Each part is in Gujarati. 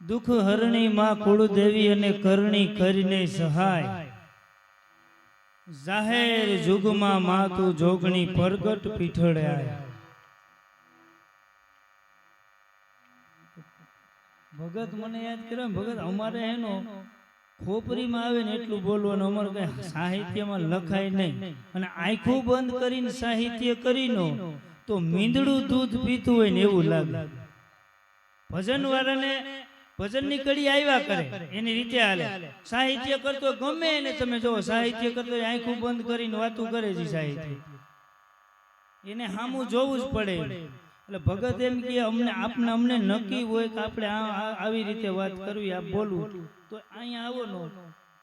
દુઃખ હરણી માં કુળદેવી અને કરણી કરીને સહાય। જાહેર જુગમાં માતુ જોગણી પરગટ પીઠળ્યા। ભગત મને યાદ કર્યો ભગત અમારે એનો ખોપરીમાં આવે ને એટલું બોલવાનું અમારે કઈ સાહિત્યમાં લખાય નહીં. અને આંખું બંધ કરીને સાહિત્ય કરીનો, તો મીંદડું દૂધ પીતું હોય ને એવું લાગે. ભજન વાળાને ભજનની કડી આવ્યા કરે, એની રીતે હાલે. સાહિત્ય કરતો ગમે એને તમે જો, સાહિત્ય કરતો આંખું બંધ કરીને વાતું કરે છે સાહિત્ય. એને સામું જોવું જ પડે. એટલે ભગત એમ કે અમને, આપને અમને નક્કી હોય કે આપણે આવી રીતે વાત કરવી આ બોલવું. તો અહીંયા આવો નો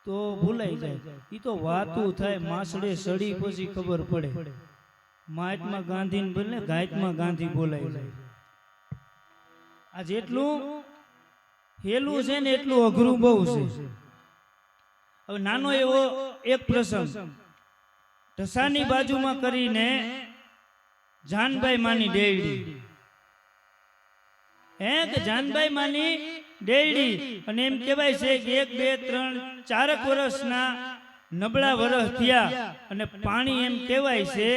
તો ભૂલાઈ જાય. એ તો વાતું થાય, માસડે સડી પછી ખબર પડે. મહાત્મા ગાંધી ને બોલે ગાયત્મા ગાંધી બોલાઈ જાય. આ જેટલું હેલું છે ને એટલું અઘરું બહુ છે. હવે નાનો એવો એક પ્રસંગ. ઢસાની બાજુમાં કરીને જાનભાઈ માની દેવડી હે કે જાનભાઈ માની દેવડી અને એમ કહેવાય છે કે એક બે ત્રણ ચારક વર્ષના નબળા વર્ષ થયા. અને પાણી એમ કહેવાય છે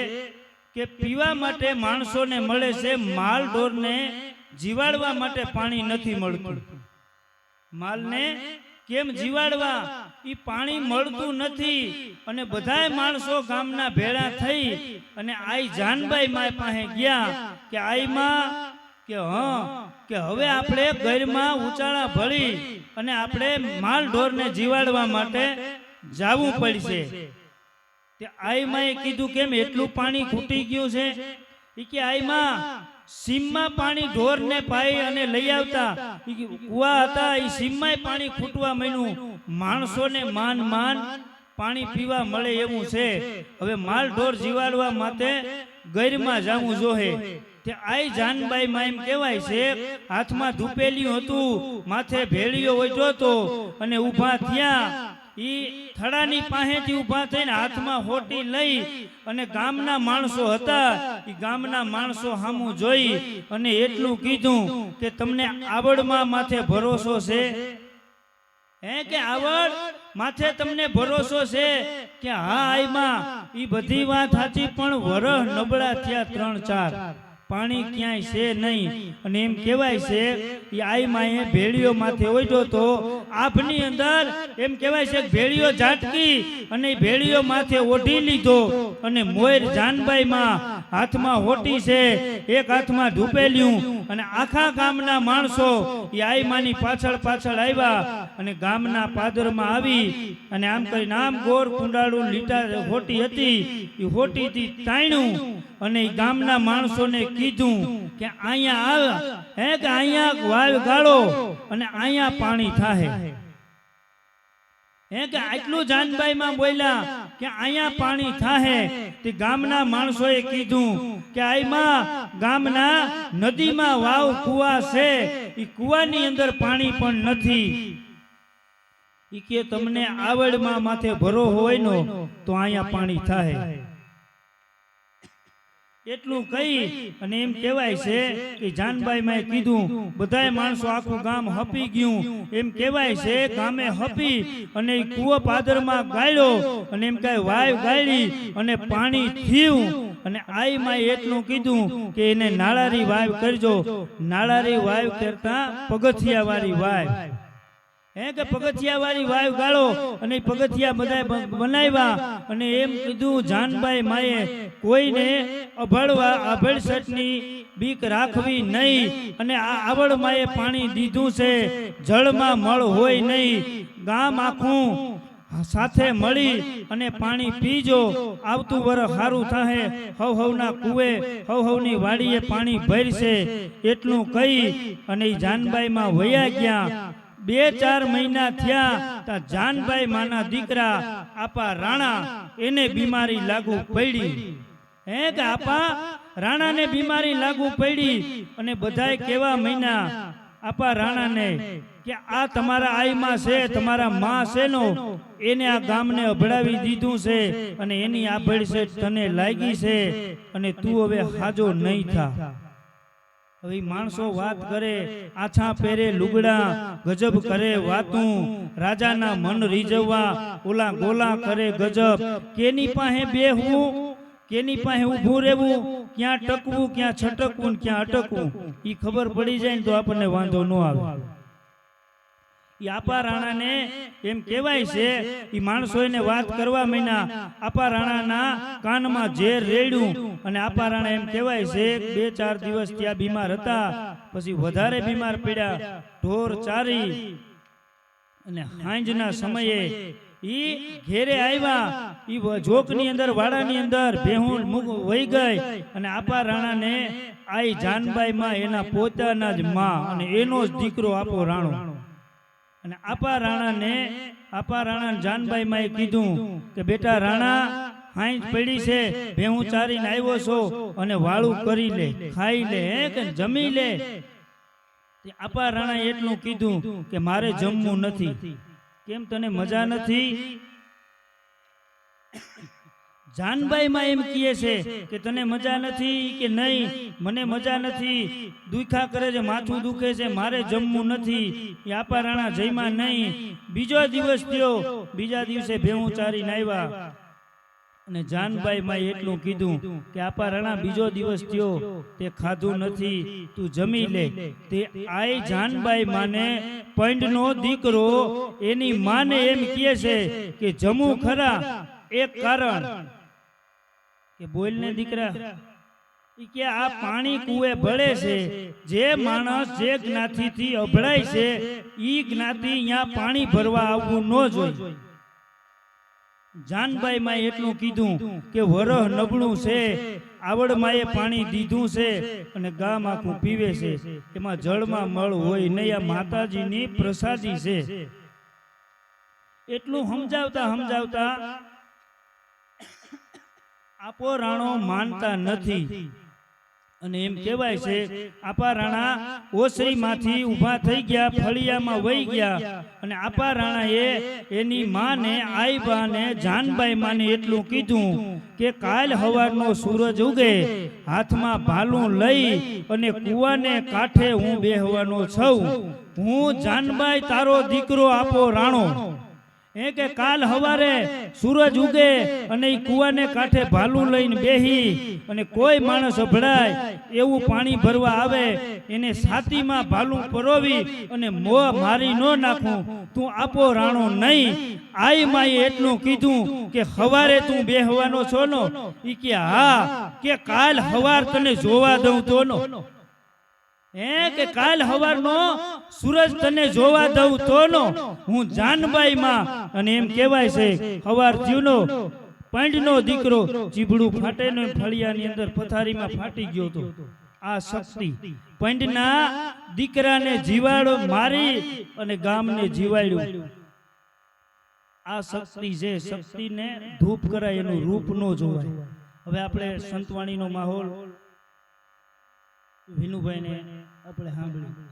કે પીવા માટે માણસોને મળે છે માલ ઢોરને જીવાડવા માટે પાણી નથી મળતું. માલને કેમ જીવાડવા? એ પાણી મળતું નથી. અને બધાય માણસો ગામના ભેળા થઈ અને આઈ જાનબાઈ માય પાસે ગયા કે આઈમાં કે હા કે હવે આપણે ગરમાં ઉચાળા ભળી અને આપણે માલ ઢોરને જીવાડવા માટે જાવું પડશે. તે આઈમાએ કીધું કેમ એટલું પાણી ખૂટી ગયું છે? ઈ કે આઈમાં સીમમાં પાણી ઢોરને પાઈ અને લઈ આવતા. કુવા હતા એ સીમમાં પાણી ખૂટવા માંડ્યું. માણસોને માન માન પાણી પીવા મળે એવું છે. હવે માલ ઢોર જીવાડવા માટે ગૈરમાં જાવું જોહે તે આઈ જાનબાઈ માં એમ કહેવાય છે હાથમાં ધૂપેલિયું હતું માથે ભેળીઓ વજ્યો હતો અને ઊભા થયા. ઈ થડાની પાસેથી ઊભા થઈને હાથમાં હોટી લઈ અને ગામના માણસો હતા. ઈ ગામના માણસો સામું જોઈ અને એટલું કીધું કે તમને આવડમાં માથે ભરોસો છે? હે કે આવડ? માથે તમને ભરોસો છે? કે હા આઈમાં ઈ બધી વાત સાચી, પણ વરહ નબળા થયા ત્રણ ચાર. પાણી ક્યાંય છે નહીં. અને એમ કહેવાય છે એ આઈમાં એ ભેળીઓ માથે ઓઢ્યો તો આભની અંદર એમ કહેવાય છે ભેળીઓ ઝાટકી અને ભેળીઓ માથે ઓઢી લીધો અને મોર જાનબાઈમાં હાથમાં હોટી છે એક હાથમાં ઢૂપેલ્યું અને આખા ગામના માણસો એ આઈમાની પાછળ પાછળ આવ્યા અને ગામના પાદરમાં આવી અને આમ કરીને આમ ગોર કુંડાળું લીટા હોટી હતી. એ હોટીથી તાણ્યું અને ગામના માણસોને કીધું કે અહીંયા આવ હે કે અહીંયા વાવ ગાળો અને અહીંયા પાણી થાહે. હે કે આટલું જાનબાઈમાં બોલ્યા કે અહીંયા પાણી થાહે તે ગામના માણસોએ કીધું કે આઈમાં ગામના નદીમાં વાવ કુવા છે. એ કુવાની અંદર પાણી પણ નથી. ઈ કે તમને આવડમાં માથે ભરો હોય નો તો અહીંયા પાણી થાય એટલું કહી અને એમ કહેવાય છે કે જાનભાઈ મેં કીધું બધાય માણસો આખું ગામ હપી ગયું. એમ કહેવાય છે ગામે હપી અને કુવો પાદરમાં ગાળ્યો અને એમ કાંઈ વાય ગાળી અને પાણી થયું. અને આઈ માય એટલું કીધું કે એને નાળારી વાવ કરજો. નાળારી વાવ કરતા પગથિયા વાળી વાવ હે કે પગથિયા વાળી વાવ ગાળો અને પગથિયા બધા બનાવ્યા અને એમ કીધું જાનબાઈ માએ, કોઈને અભળવા અભળસટની બીક રાખવી નહીં અને આ આવડ માએ પાણી દીધું છે, જળમાં મળ હોય નહીં. ગામ આખું સાથે મળી અને પાણી પીજો, આવતું વરસ સારું થાહે. હવ હવના કુએ હવ હવની વાડીએ પાણી ભરશે. એટલું કહી અને જાનબાઈમાં વયા ગયા. બે ચાર મહિના થયા તા જાનભાઈ માના દીકરા આપા રાણા એને બીમારી લાગુ પડી. હે કે આપા રાણાને બીમારી લાગુ પડી. અને બધાય કેવા મહિના આપા રાણાને કે આ તમારા આઈમાં છે તમારા માં છે નો એને આ ગામને અભડાવી દીધું છે અને એની આભળ છે તને લાગી છે અને તું હવે હાજો નહીં થા. હવે માણસો વાત કરે આછા પહેરે લુગડા ગજબ કરે વાતું રાજાના મન રીઝવવા ઓલા ગોલા કરે ગજબ. કેની પાસે બેહવું કેની પાસે ઊભું રહેવું ક્યાં ટકવું ક્યાં છટકવું ને ક્યાં અટકવું એ ખબર પડી જાય ને તો આપણને વાંધો ન આવે. ઈ આપા રાણાને એમ કહેવાય છે એ માણસો એને વાત કરવા મહિના આપા રાણાના કાનમાં ઝેર રેડ્યું. અને આપા રાણા એમ કહેવાય છે બે ચાર દિવસ ત્યાં બીમાર હતા. પછી વધારે બીમાર પડ્યા ઢોર ચારી. અને હાંજના સમયે ઈ ઘેરે આવ્યા. ઈ જોકની અંદર વાડાની અંદર ભેહું વહી ગઈ. અને આપા રાણાને આઈ જાનબાઈ માં એના પોતાના જ માં અને એનો જ દીકરો આપો રાણો. અને આપા રાણાને આપા રાણા જાનબાઈ માએ કીધું કે બેટા રાણા હાઈ પડી છે ભેહું ચારીને આવ્યો છો અને વાળું કરી લે ખાઈ લે હે કે જમી લે. આપા રાણા એટલું કીધું કે મારે જમવું નથી. કેમ તને મજા નથી? જાનબાઈ માં એમ કહે છે કે તને મજા નથી કે નહીં? મને મજા નથી. દુખા કરે છે, માથું દુખે છે, મારે જમવું નથી. એ આપા રાણા જયમાં નહીં. બીજો દિવસ થયો. બીજા દિવસે ભેવું ચારીને આવ્યા. અને જાનબાઈ માં એટલું કીધું કે આપા રાણા, બીજો દિવસ થયો. તે ખાધું નથી. તું જમી લે. તે આય જાનબાઈ માને પંડનો દીકરો. એની માને એમ કહે છે કે જમું ખરા. એક કારણ. કે બોલ ને દીકરા કે આ પાણી કુએ ભળે છે. જે માણસ જે જ્ઞાતિથી અભળાય છે ઈ જ્ઞાતિ અહીંયા પાણી ભરવા આવવું ન જોઈએ. જાનબાઈ માં એટલું કીધું કે વરહ નબળું છે આવડ માએ પાણી દીધું છે અને ગામ આખું પીવે છે. એમાં જળમાં મળ હોય નહીં આ માતાજીની પ્રસાદી છે. એટલું સમજાવતા સમજાવતા આપો રાણો માનતા નથી. અને એમ કહેવાય છે આપા રાણા ઓસરીમાંથી ઊભા થઈ ગયા ફળિયામાં વહી ગયા. અને આપા રાણાએ એની માને આઈબાને જાનબાઈ માને એટલું કીધું કે કાલ હવારનો સૂરજ ઉગે હાથમાં ભાલું લઈ અને કુવાને કાંઠે હું બેહવાનો છું. હું જાનબાઈ તારો દીકરો આપો રાણો. એ કે કાલ હવારે સૂરજ ઉગે અને એ કુવાને કાંઠે ભાલું લઈને બેહી અને કોઈ માણસ અભડાય એવું પાણી ભરવા આવે એને છાતીમાં ભાલું પરોવી અને મો મારી ન નાખું. તું આપો રાણો નહીં. આઈ માએ એટલું કીધું કે હવારે તું બેહવાનો છો નો? કે હા કે કાલ હવાર તને જોવા દઉં તો નો? હે કે કાલ હવારનો સૂરજ તને જોવા દઉં તો નો હું જાનબાઈ માં અને એમ કહેવાય છે હવાર જીવનો પંડનો દીકરો જીભડું ફાટે ને ફળિયાની અંદર પથારીમાં ફાટી ગયો તો આ શક્તિ. પંડના દીકરાને જીવાડો મારી અને ગામને જીવાડ્યું. આ શક્તિ છે શક્તિને ધૂપ કરાય એનું રૂપ નો જોવાય. હવે આપણે સંતવાણીનો માહોલ વિનુભાઈને આપણે સાંભળ્યું.